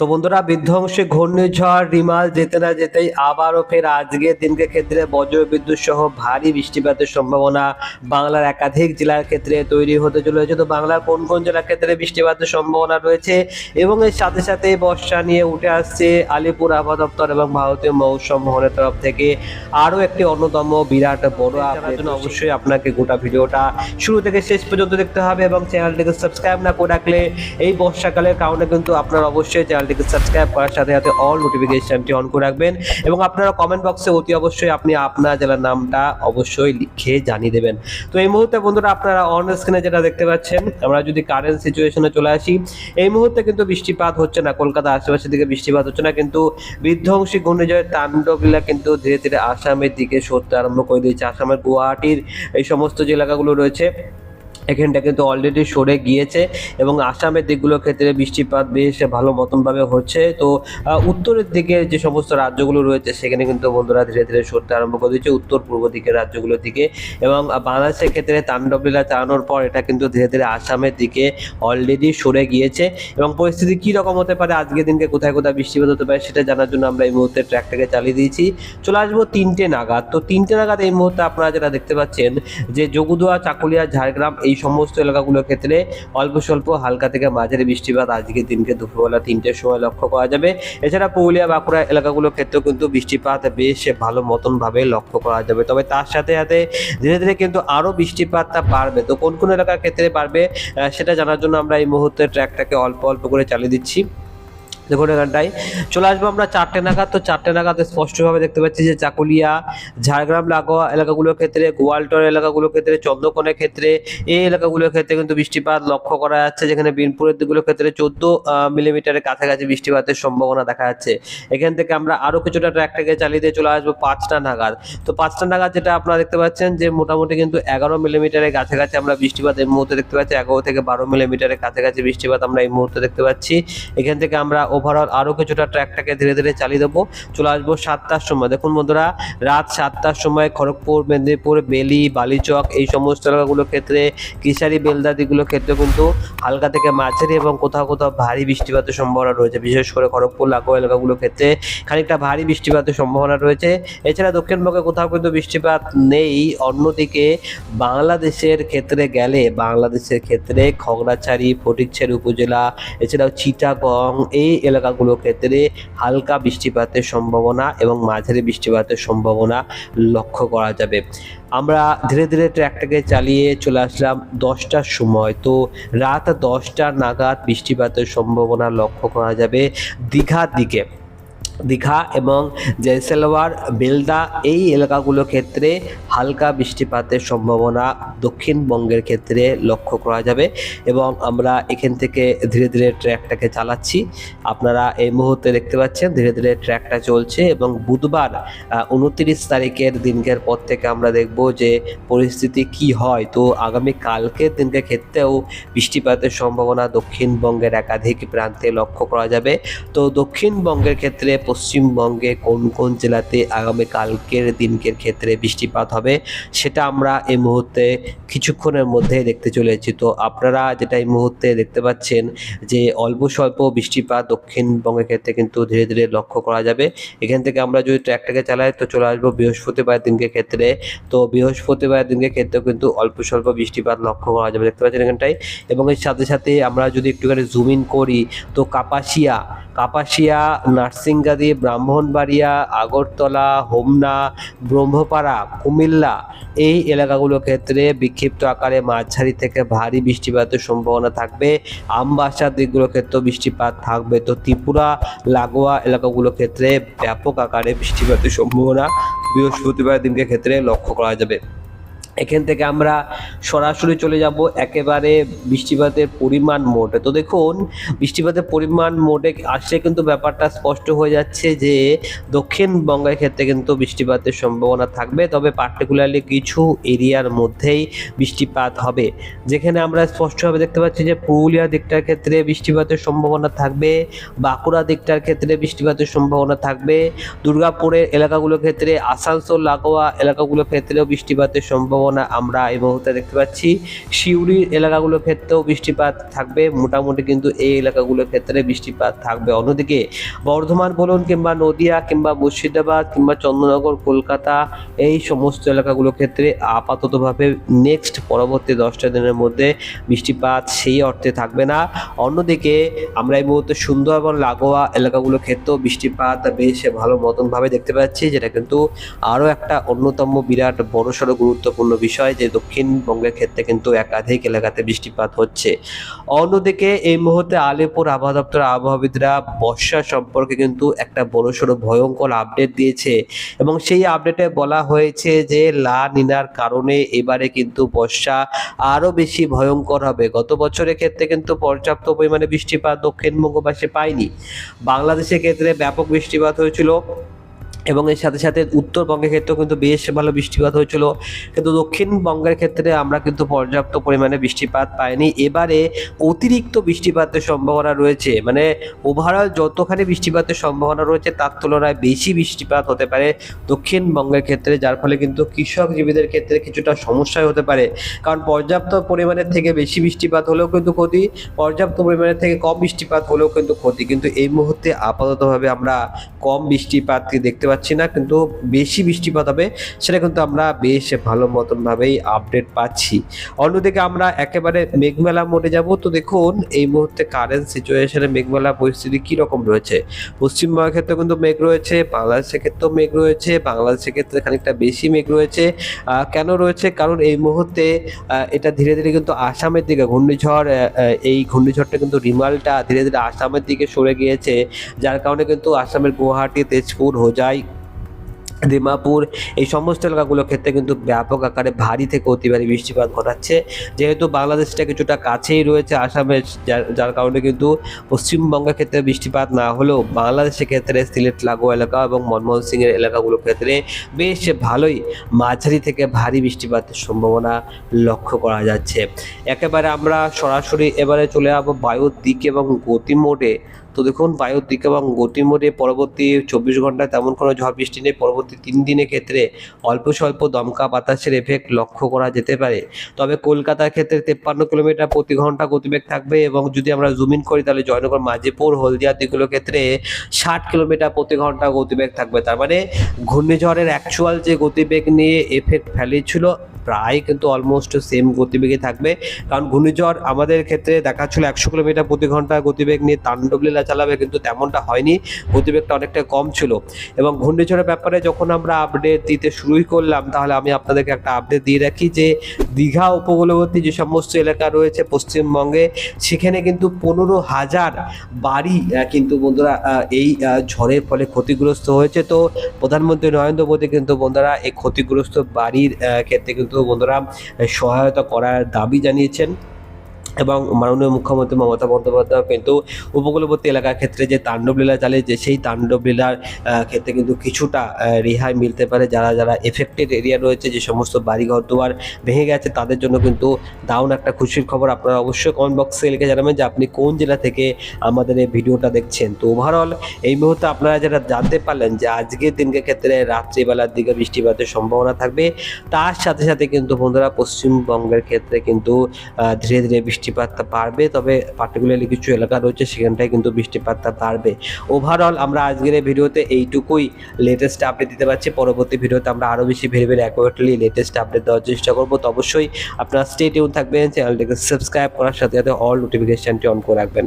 তো বন্ধুরা বিধ্বংসী ঘূর্ণিঝড় রিমাল যেতে না যেতেই আবারও ফের আজকের দিনকে ক্ষেত্রে বজ্র বিদ্যুৎ সহ ভারী বৃষ্টিপাতের সম্ভাবনা বাংলার একাধিক জেলার ক্ষেত্রে তৈরি হতে চলেছে। তো বাংলার কোন কোন জেলার ক্ষেত্রে বৃষ্টিপাতের সম্ভাবনা রয়েছে? এবং এর সাথে সাথে বর্ষা নিয়ে উঠে আসছে আলিপুর আবহাওয়া দপ্তর এবং ভারতীয় মৌসুম ভবনের তরফ থেকে আরও একটি অন্যতম বিরাট বড় আপনার জন্য অবশ্যই আপনাকে গোটা ভিডিওটা শুরু থেকে শেষ পর্যন্ত দেখতে হবে এবং চ্যানেলটিকে সাবস্ক্রাইব না করে রাখলে এই বর্ষাকালের কারণে কিন্তু আপনার অবশ্যই চ্যানেলটিকে সাবস্ক্রাইব করার সাথে সাথে অল নোটিফিকেশনটি অন করে রাখবেন এবং আপনারা কমেন্ট বক্সে অতি অবশ্যই আপনি আপনার জেলার নামটা অবশ্যই লিখে জানিয়ে দেবেন। তো এই মুহূর্তে বন্ধুরা আপনারা অন স্ক্রিনে যেটা দেখতে পাচ্ছেন, আমরা যদি কারেন্ট সিচুয়েশনে চলে আসি, এই মুহূর্তে কিন্তু বৃষ্টিপাত হচ্ছে না, কলকাতা আশেপাশের দিকে বৃষ্টিপাত হচ্ছে না, কিন্তু বিধ্বংসী ঘূর্ণিঝড়ের তাণ্ডবলীলা কিন্তু ধীরে ধীরে আসামের দিকে সরতে আরম্ভ করে দিয়েছে। আসামের গুয়াহাটির এই সমস্ত যে এলাকাগুলো রয়েছে এখানটা কিন্তু অলরেডি সরে গিয়েছে এবং আসামের দিকগুলোর ক্ষেত্রে বৃষ্টিপাত বেশ ভালো মতনভাবে হচ্ছে। তো উত্তরের দিকে যে সমস্ত রাজ্যগুলো রয়েছে, সেখানে কিন্তু বন্ধুরা ধীরে ধীরে সরতে আরম্ভ করে দিচ্ছে উত্তর পূর্ব দিকের রাজ্যগুলোর দিকে এবং বাংলাদেশের ক্ষেত্রে তাণ্ডবলীলা চালানোর পর এটা কিন্তু ধীরে ধীরে আসামের দিকে অলরেডি সরে গিয়েছে। এবং পরিস্থিতি কী রকম হতে পারে, আজকের দিনকে কোথায় কোথায় বৃষ্টিপাত হতে পারে, সেটা জানার জন্য আমরা এই মুহূর্তে ট্র্যাকটাকে চালিয়ে দিয়েছি। চলে আসব তিনটে নাগাদ। তো তিনটে নাগাদ এই মুহূর্তে আপনারা যেটা দেখতে পাচ্ছেন, যে যোগুদুয়া চাকুলিয়া, ঝাড়গ্রাম এই সমস্ত এলাকাগুলোর ক্ষেত্রে অল্প স্বল্প হালকা থেকে মাঝারি বৃষ্টিপাত আজকের দিনকে দুপুরবেলা তিনটের সময় লক্ষ্য করা যাবে। এছাড়া পুরুলিয়া, বাঁকুড়া এলাকাগুলোর ক্ষেত্রেও কিন্তু বৃষ্টিপাত বেশ ভালো মতনভাবে লক্ষ্য করা যাবে। তবে তার সাথে সাথে ধীরে ধীরে কিন্তু আরও বৃষ্টিপাতটা বাড়বে। তো কোন কোন এলাকার ক্ষেত্রে বাড়বে সেটা জানার জন্য আমরা এই মুহূর্তে ট্র্যাকটাকে অল্প অল্প করে চালিয়ে দিচ্ছি। দেখুন এখানটায়। চলে আসব আমরা চারটে নাগাদ। তো চারটে নাগাদ স্পষ্টভাবে দেখতে পাচ্ছি যে চাকুলিয়া, ঝাড়গ্রাম, লাগোয়া এলাকাগুলোর ক্ষেত্রে, গোয়ালটর এলাকাগুলোর ক্ষেত্রে, চন্দ্রকোণের ক্ষেত্রে, এই এলাকাগুলোর ক্ষেত্রে কিন্তু বৃষ্টিপাত লক্ষ্য করা যাচ্ছে। যেখানে বিনপুরের দিকগুলোর ক্ষেত্রে চোদ্দ মিলিমিটারের কাছাকাছি বৃষ্টিপাতের সম্ভাবনা দেখা যাচ্ছে। এখান থেকে আমরা আরও কিছুটা ট্র্যাকটাকে চালিয়ে দিয়ে চলে আসব পাঁচটা নাগাদ। তো পাঁচটা নাগাদ যেটা আপনারা দেখতে পাচ্ছেন যে মোটামুটি কিন্তু এগারো মিলিমিটারের কাছাকাছি আমরা বৃষ্টিপাত এই মুহূর্তে দেখতে পাচ্ছি। এগারো থেকে বারো মিলিমিটারের কাছাকাছি বৃষ্টিপাত আমরা এই মুহূর্তে দেখতে পাচ্ছি। এখান থেকে আমরা ওভারঅল আরও কিছুটা ট্র্যাকটাকে ধীরে ধীরে চালিয়ে দেবো। চলে আসব সাতটার সময়। দেখুন বন্ধুরা, রাত সাতটার সময় খড়গপুর, মেদিনীপুর, বেলি, বালিচক এই সমস্ত এলাকাগুলোর ক্ষেত্রে কিশারি, বেলদাদিগুলোর ক্ষেত্রে কিন্তু হালকা থেকে মাঝারি এবং কোথাও কোথাও ভারী বৃষ্টিপাতের সম্ভাবনা রয়েছে। বিশেষ করে খড়গপুর, লাগোয়া এলাকাগুলোর ক্ষেত্রে খানিকটা ভারী বৃষ্টিপাতের সম্ভাবনা রয়েছে। এছাড়া দক্ষিণবঙ্গে কোথাও কিন্তু বৃষ্টিপাত নেই। অন্যদিকে বাংলাদেশের ক্ষেত্রে গেলে, বাংলাদেশের ক্ষেত্রে খগড়াছড়ি, ফটিকছড়ি উপজেলা, এছাড়াও চিটাগং, এই এলাকাগুলোর ক্ষেত্রে হালকা বৃষ্টিপাতের সম্ভাবনা এবং মাঝারি বৃষ্টিপাতের সম্ভাবনা লক্ষ্য করা যাবে। আমরা ধীরে ধীরে ট্র্যাকটাকে চালিয়ে চলে আসলাম দশটার সময়। তো রাত দশটা নাগাদ বৃষ্টিপাতের সম্ভাবনা লক্ষ্য করা যাবে দীঘার দিকে। দীঘা এবং জয়সলওয়ার বেলদা এই এলাকাগুলোর ক্ষেত্রে হালকা বৃষ্টিপাতের সম্ভাবনা দক্ষিণবঙ্গের ক্ষেত্রে লক্ষ্য করা যাবে এবং আমরা এখান থেকে ধীরে ধীরে ট্র্যাকটাকে চালাচ্ছি। আপনারা এই মুহূর্তে দেখতে পাচ্ছেন ধীরে ধীরে ট্র্যাকটা চলছে এবং বুধবার উনত্রিশ তারিখের দিনকের পর থেকে আমরা দেখব যে পরিস্থিতি কি হয়। তো আগামী কালকের দিনকে ক্ষেত্রেও বৃষ্টিপাতের সম্ভাবনা দক্ষিণবঙ্গের একাধিক প্রান্তে লক্ষ্য করা যাবে। তো দক্ষিণবঙ্গের ক্ষেত্রে পশ্চিমবঙ্গে কোন কোন জেলাতে আগামী কালকের দিনকের ক্ষেত্রে বৃষ্টিপাত হবে, সেটা আমরা এই মুহূর্তে কিছুক্ষণের মধ্যে দেখতে চলেছি তো আপনারা যেটা এই মুহূর্তে দেখতে পাচ্ছেন যে অল্প স্বল্প বৃষ্টিপাত দক্ষিণবঙ্গের ক্ষেত্রে কিন্তু ধীরে ধীরে লক্ষ্য করা যাবে। এখান থেকে আমরা যদি ট্র্যাকটাকে চালাই, তো চলে আসব বৃহস্পতিবার দিনকে ক্ষেত্রে। তো বৃহস্পতিবার দিনকে ক্ষেত্রেও কিন্তু অল্প স্বল্প বৃষ্টিপাত লক্ষ্য করা যাবে। দেখতে পাচ্ছেন এখানটায়। এবং এর সাথে সাথে আমরা যদি একটুখানি জুম ইন করি, তো কাপাসিয়া কাপাসিয়া নার্সিংগাদি ব্রাহ্মণবাড়িয়া, আগরতলা, হোমনা, ব্রহ্মপাড়া, কুমিল্লা এই এলাকাগুলোর ক্ষেত্রে বিক্ষিপ্ত আকারে মাঝারি থেকে ভারী বৃষ্টিপাতের সম্ভাবনা থাকবে। আমবাসার দিকগুলোর ক্ষেত্রেও বৃষ্টিপাত থাকবে। তো ত্রিপুরা, লাগোয়া এলাকাগুলোর ক্ষেত্রে ব্যাপক আকারে বৃষ্টিপাতের সম্ভাবনা বৃহস্পতিবার দিনকে ক্ষেত্রে লক্ষ্য করা যাবে। এখান থেকে আমরা সরাসরি চলে যাব একেবারে বৃষ্টিপাতের পরিমাণ মোটে। তো দেখুন, বৃষ্টিপাতের পরিমাণ মোটে আসলে কিন্তু ব্যাপারটা স্পষ্ট হয়ে যাচ্ছে যে দক্ষিণবঙ্গের ক্ষেত্রে কিন্তু বৃষ্টিপাতের সম্ভাবনা থাকবে, তবে পার্টিকুলারলি কিছু এরিয়ার মধ্যেই বৃষ্টিপাত হবে। যেখানে আমরা স্পষ্টভাবে দেখতে পাচ্ছি যে পুরুলিয়া দিকটার ক্ষেত্রে বৃষ্টিপাতের সম্ভাবনা থাকবে, বাঁকুড়া দিকটার ক্ষেত্রে বৃষ্টিপাতের সম্ভাবনা থাকবে, দুর্গাপুরের এলাকাগুলোর ক্ষেত্রে আসানসোল, লাগোয়া এলাকাগুলোর ক্ষেত্রেও বৃষ্টিপাতের সম্ভাবনা সম্ভাবনা আমরা এই মুহূর্তে দেখতে পাচ্ছি। সিউড়ির এলাকাগুলোর ক্ষেত্রেও বৃষ্টিপাত থাকবে। মোটামুটি কিন্তু এই এলাকাগুলোর ক্ষেত্রে বৃষ্টিপাত থাকবে। অন্যদিকে বর্ধমান বলুন কিংবা নদিয়া কিংবা মুর্শিদাবাদ কিংবা চন্দ্রনগর, কলকাতা এই সমস্ত এলাকাগুলোর ক্ষেত্রে আপাততভাবে নেক্সট পরবর্তী দশটা দিনের মধ্যে বৃষ্টিপাত সেই অর্থে থাকবে না। অন্যদিকে আমরা এই মুহূর্তে সুন্দরবন, লাগোয়া এলাকাগুলোর ক্ষেত্রেও বৃষ্টিপাত বেশ ভালো মতনভাবে দেখতে পাচ্ছি, যেটা কিন্তু আরও একটা অন্যতম বিরাট বড়সড় গুরুত্বপূর্ণ বিষয় যে দক্ষিণবঙ্গের ক্ষেত্রে কিন্তু একাধিক এলাকাতে বৃষ্টিপাত হচ্ছে। অন্যদিকে এই মুহূর্তে আলিপুর আবহাওয়া দপ্তর আবহাওয়াবিদরা বর্ষা সম্পর্কে কিন্তু একটা বড়সড় ভয়ঙ্কর আপডেট দিয়েছে এবং সেই আপডেটে বলা হয়েছে যে লা নিনার কারণে এবারে কিন্তু বর্ষা আরও বেশি ভয়ঙ্কর হবে। গত বছরের ক্ষেত্রে কিন্তু পর্যাপ্ত পরিমাণে বৃষ্টিপাত দক্ষিণবঙ্গবাসী পায়নি। বাংলাদেশের ক্ষেত্রে ব্যাপক বৃষ্টিপাত হয়েছিল। এবং এর সাথে সাথে উত্তরবঙ্গের ক্ষেত্রেও কিন্তু বেশ ভালো বৃষ্টিপাত হয়েছিল। কিন্তু দক্ষিণবঙ্গের ক্ষেত্রে আমরা কিন্তু পর্যাপ্ত পরিমাণে বৃষ্টিপাত পাইনি। এবারে অতিরিক্ত বৃষ্টিপাতের সম্ভাবনা রয়েছে। মানে ওভারঅল যতখানি বৃষ্টিপাতের সম্ভাবনা রয়েছে, তার তুলনায় বেশি বৃষ্টিপাত হতে পারে দক্ষিণবঙ্গের ক্ষেত্রে, যার ফলে কিন্তু কৃষকজীবীদের ক্ষেত্রে কিছুটা সমস্যায় হতে পারে। কারণ পর্যাপ্ত পরিমাণের থেকে বেশি বৃষ্টিপাত হলেও কিন্তু ক্ষতি, পর্যাপ্ত পরিমাণের থেকে কম বৃষ্টিপাত হলেও কিন্তু ক্ষতি। কিন্তু এই মুহূর্তে আপাততভাবে আমরা কম বৃষ্টিপাতকে দেখতে পাচ্ছি না, কিন্তু বেশি বৃষ্টিপাত হবে, সেটা কিন্তু আমরা বেশ ভালো মতনভাবেই আপডেট পাচ্ছি। অন্যদিকে আমরা একেবারে মেঘমেলা মোডে যাব, তো দেখুন, এই মুহূর্তে কারেন্ট সিচুয়েশনে মেঘমেলা পরিস্থিতি কীরকম রয়েছে? পশ্চিমবঙ্গের ক্ষেত্রে কিন্তু মেঘ রয়েছে, বাংলাদেশের ক্ষেত্রেও মেঘ রয়েছে, বাংলাদেশের ক্ষেত্রে খানিকটা বেশি মেঘ রয়েছে। কেন রয়েছে? কারণ এই মুহূর্তে এটা ধীরে ধীরে কিন্তু আসামের দিকে, ঘূর্ণিঝড় এই ঘূর্ণিঝড়টা কিন্তু রিমালটা ধীরে ধীরে আসামের দিকে সরে গিয়েছে। যার কারণে কিন্তু আসামের গুয়াহাটি, তেজপুর, হোজাই দিমাপুর, এই সমস্ত এলাকাগুলোর ক্ষেত্রে কিন্তু ব্যাপক আকারে ভারী থেকে অতি ভারী বৃষ্টিপাত ঘটাচ্ছে। যেহেতু বাংলাদেশটা কিছুটা কাছেই রয়েছে আসামের, যার কারণে কিন্তু পশ্চিমবঙ্গের ক্ষেত্রে বৃষ্টিপাত না হলেও বাংলাদেশের ক্ষেত্রে সিলেট, লাগোয়া এলাকা এবং মনমোহন সিংয়ের এলাকাগুলোর ক্ষেত্রে বেশ ভালোই মাঝারি থেকে ভারী বৃষ্টিপাতের সম্ভাবনা লক্ষ্য করা যাচ্ছে। একেবারে আমরা সরাসরি এবারে চলে যাব বায়ুর দিক এবং গতি মোডে। তো দেখুন, বায়ুর দিক এবং গতি মোডে পরবর্তী চব্বিশ ঘন্টায় তেমন কোনো ঝড় বৃষ্টি নেই। পরবর্তী তিন দিনের ক্ষেত্রে অল্প স্বল্প দমকা বাতাসের এফেক্ট লক্ষ্য করা যেতে পারে। তবে কলকাতার ক্ষেত্রে তেপ্পান্ন কিলোমিটার প্রতি ঘণ্টা গতিবেগ থাকবে এবং যদি আমরা জুমিন করি, তাহলে জয়নগর মাঝিপুর হলদিয়া দিকগুলোর ক্ষেত্রে ষাট কিলোমিটার প্রতি ঘণ্টা গতিবেগ থাকবে। তার মানে ঘূর্ণিঝড়ের অ্যাকচুয়াল যে গতিবেগ নিয়ে এফেক্ট ফেলেছিল প্রায় কিন্তু অলমোস্ট সেম গতিবেগে থাকবে। কারণ ঘূর্ণিঝড় আমাদের ক্ষেত্রে দেখাচ্ছিল একশো কিলোমিটার প্রতি ঘণ্টা গতিবেগ নিয়ে তাণ্ডব লীলা চালাবে কিন্তু তেমনটা হয়নি। গতিবেগটা অনেকটা কম ছিল। এবং ঘূর্ণিঝড়ের ব্যাপারে যখন আমরা আপডেট দিতে শুরুই করলাম, তাহলে আমি আপনাদেরকে একটা আপডেট দিয়ে রাখি যে, দীঘা উপকূলবর্তী যে সমস্ত এলাকা রয়েছে পশ্চিমবঙ্গে, সেখানে কিন্তু পনেরো হাজার বাড়ি কিন্তু বন্ধুরা এই ঝড়ের ফলে ক্ষতিগ্রস্ত হয়েছে। তো প্রধানমন্ত্রী নরেন্দ্র মোদী কিন্তু বন্ধুরা, এই ক্ষতিগ্রস্ত বাড়ির ক্ষেত্রে কিন্তু বন্ধুরা সহায়তা করার দাবি জানিয়েছেন। এবং মাননীয় মুখ্যমন্ত্রী মমতা বন্দ্যোপাধ্যায় কিন্তু উপকূলবর্তী এলাকার ক্ষেত্রে যে তাণ্ডব তাণ্ডবলীলা চালিয়েছে সেই তাণ্ডবলীলার আহ, ক্ষেত্রে কিন্তু কিছুটা রেহাই মিলতে পারে। যারা যারা এফেক্টেড এরিয়া রয়েছে যে সমস্ত বাড়িঘর দুয়ার ভেঙে গেছে তাদের জন্য কিন্তু দারুণ একটা খুশির খবর। আপনারা অবশ্যই কমেন্ট বক্সে লিখে জানাবেন যে আপনি কোন জেলা থেকে আমাদের এই ভিডিওটা দেখছেন। তো ওভারঅল এই মুহূর্তে আপনারা যারা জানতে পারলেন যে আজকের দিনকে ক্ষেত্রে রাত্রিবেলার দিকে বৃষ্টিপাতের সম্ভাবনা থাকবে। তার সাথে সাথে কিন্তু বন্ধুরা পশ্চিমবঙ্গের ক্ষেত্রে কিন্তু ধীরে ধীরে ধীরে বৃষ্টিপাতটা বাড়বে, তবে পার্টিকুলারলি কিছু এলাকা রয়েছে সেখানটায় কিন্তু বৃষ্টিপাতটা বাড়বে। ওভারঅল আমরা আজকের এই ভিডিওতে এইটুকুই লেটেস্ট আপডেট দিতে পারছি। পরবর্তী ভিডিওতে আমরা আরও বেশি very very accurately latest update দেওয়ার চেষ্টা করব। তো অবশ্যই আপনারা স্টে টিউন থাকবেন চ্যানেলটিকে সাবস্ক্রাইব করার সাথে সাথে অল নোটিফিকেশানটি অন করে রাখবেন।